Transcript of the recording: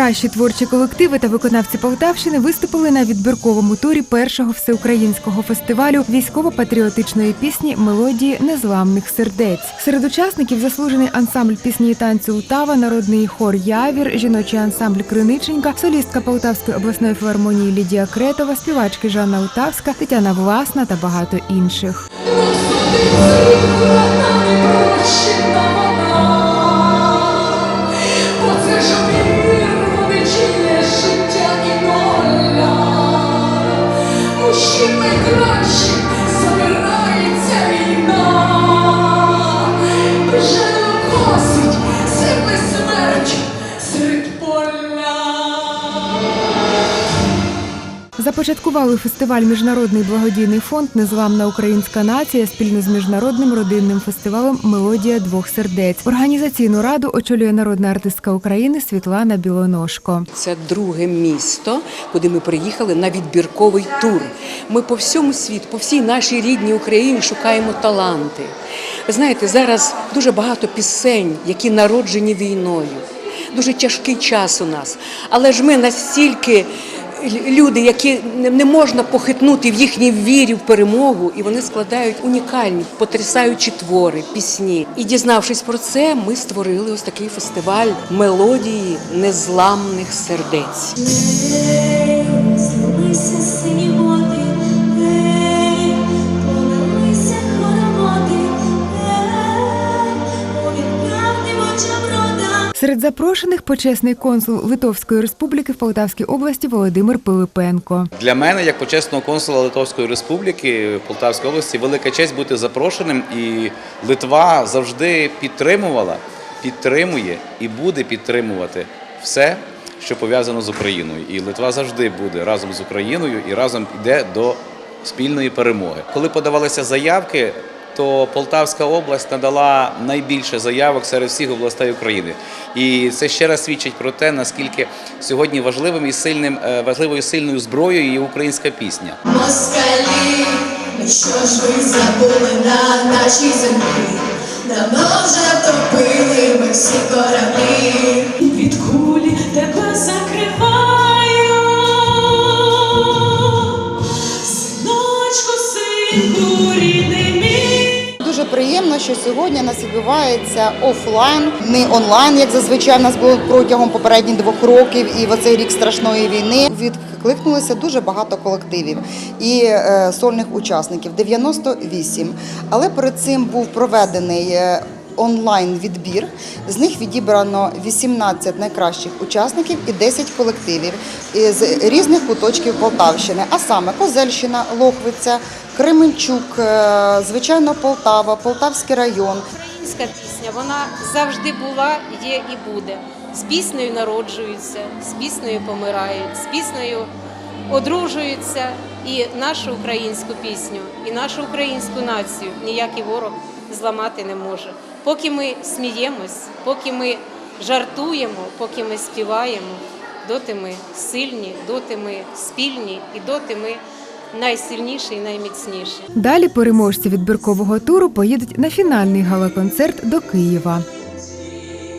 Кращі творчі колективи та виконавці Полтавщини виступили на відбірковому турі першого всеукраїнського фестивалю військово-патріотичної пісні Мелодії незламних сердець. Серед учасників заслужений ансамбль пісні і танцю Утава, народний хор Явір, жіночий ансамбль Криниченька, солістка Полтавської обласної філармонії Лідія Кретова, співачки Жанна Утавська, Тетяна Власна та багато інших. Започаткували фестиваль Міжнародний благодійний фонд Незламна українська нація спільно з міжнародним родинним фестивалем Мелодія двох сердець. Організаційну раду очолює народна артистка України Світлана Білоножко. Це друге місто, куди ми приїхали на відбірковий тур. Ми по всьому світу, по всій нашій рідній Україні шукаємо таланти. Ви знаєте, зараз дуже багато пісень, які народжені війною. Дуже тяжкий час у нас. Але ж ми настільки люди, які не- можна похитнути в їхній вірі в перемогу, і вони складають унікальні, потрясаючі твори, пісні. І дізнавшись про це, ми створили ось такий фестиваль мелодії незламних сердець. Серед запрошених почесний консул Литовської республіки в Полтавській області Володимир Пилипенко. Для мене, як почесного консула Литовської Республіки в Полтавській області, велика честь бути запрошеним. І Литва завжди підтримувала, підтримує і буде підтримувати все, що пов'язано з Україною. І Литва завжди буде разом з Україною і разом йде до спільної перемоги. Коли подавалися заявки, то Полтавська область надала найбільше заявок серед всіх областей України. І це ще раз свідчить про те, наскільки сьогодні важливим і сильним, е, важливою і сильною зброєю є українська пісня. Москалі, ну що ж ви забули на нашій землі? Давно вже втопили ми всі кораблі. Від кулі тебе закриваю, приємно, що сьогодні нас відбувається офлайн, не онлайн, як зазвичай в нас було протягом попередніх двох років, і в оцей рік страшної війни відкликнулося дуже багато колективів і е, сольних учасників 98. Але перед цим був проведений. Е, Онлайн-відбір з них відібрано 18 найкращих учасників і 10 колективів з різних куточків Полтавщини, а саме Козельщина, Лохвиця, Кременчук, е, звичайно, Полтава, Полтавський район. Українська пісня вона завжди була, є і буде. З піснею народжуються, з піснею помирають, з піснею одружуються. І нашу українську пісню, і нашу українську націю ніякий ворог зламати не може. Поки ми сміємось, поки ми жартуємо, поки ми співаємо, доти ми сильні, доти ми спільні і доти ми найсильніші і найміцніші. Далі переможці відбіркового туру поїдуть на фінальний гала-концерт до Києва.